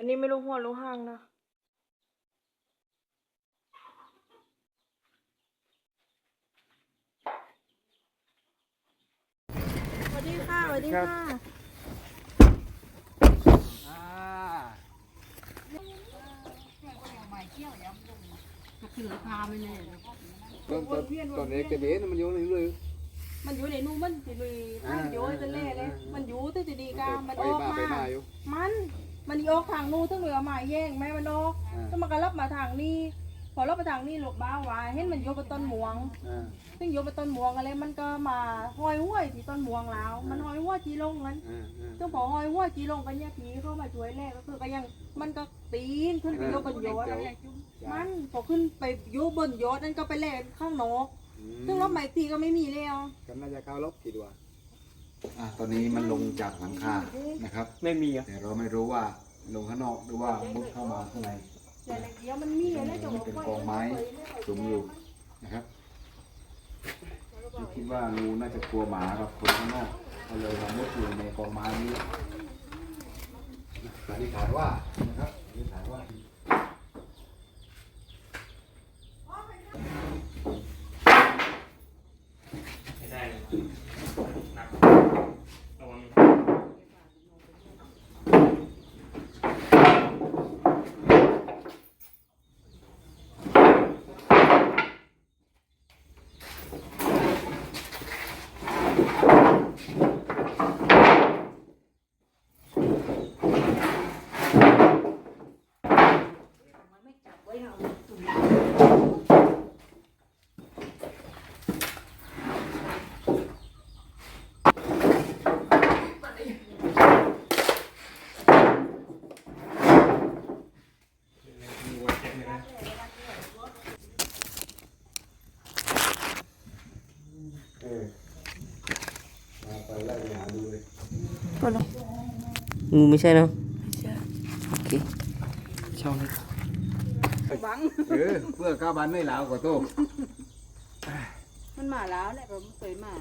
อันนี้ไม่รู้หัวรู้ห้างนะ สวัสดีค่ะ สวัสดีค่ะอ่าคือราคาไม่แน่ตอนตอนตอนนี้กระเด็นมันโยนเลย มันอยู่ในนู่นมันจะมีทางโยนตะเล่เลยมันอยู่แต่จะดีกามันไปออกมามา ไปมาอยู่ มันมันออกทางนู้นทั้งเหลือมาแย่งแม่มันออกอ่า แล้วมันก็รับมาทางนี้ พอรับมาทางนี้หลบบ้าวาเห็นมันโยกไปต้นหมวง อ่า ซึ่งโยกไปต้นหมวงอะไรมันก็มาห้อยห้วยที่ต้นหมวงแล้ว มันห้อยห้วยจีลงนั้น อ่าอ่า ซึ่งพอห้อยห้วยจีลงกันเนี่ยผีเข้ามาช่วยแรกก็คือก็ยังมันก็ปีนขึ้นไปโยกบนยอดมันพอขึ้นไปโยกบนยอดนั่นก็ไปแล่ข้างนอกซึ่งรถใหม่ตีก็ไม่มีแล้ว กันน่าจะเข้าลบกี่ตัว อ่าตอนนี้มันลงจากหลังคานะครับ ไม่มีอะแต่เราไม่รู้ว่าลงข้างนอกหรือว่ามุดเข้ามาข้างในแต่ในเดียวมันมีอะไรจะบอกเป็นว่ากองไม้สูงอยู่นะครับคิดว่างูน่าจะกลัวหมากับคนข้างนอกก็เลยมามุดอยู่ในกองไม้นี้สันนิษฐานว่านะครับสันนิษฐานว่า ไม่ได้เลยหนักระวัง เออมาไปไล่ไปหาดูเลยงูไม่ใช่เนาะโอเคช่อง นี้บัง เออเพื่อก้าวบันไม่หลาวกว่าโต้มันมาแล้วแหละผมเคยมา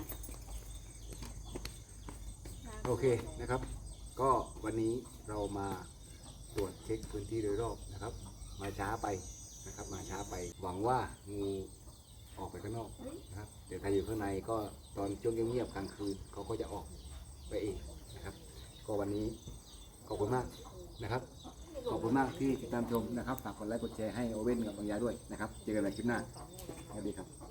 โอเคนะครับ ก็วันนี้เรามาตรวจเช็คพื้นที่โดยรอบนะครับ มาช้าไปนะครับ มาช้าไปหวังว่างูออกไปข้างนอกนะครับ เดี๋ยวใครอยู่ข้างในก็ตอนช่วงเงียบๆกลางคืนเขาก็จะออกไปเองนะครับ ก็วันนี้ขอบคุณมากนะครับ ขอบคุณมากที่ติดตามชมนะครับ ฝากกดไลค์กดแชร์ให้โอเว่นกับบางยาด้วยนะครับ เจอกันใหม่คลิปหน้าสวัสดีครับ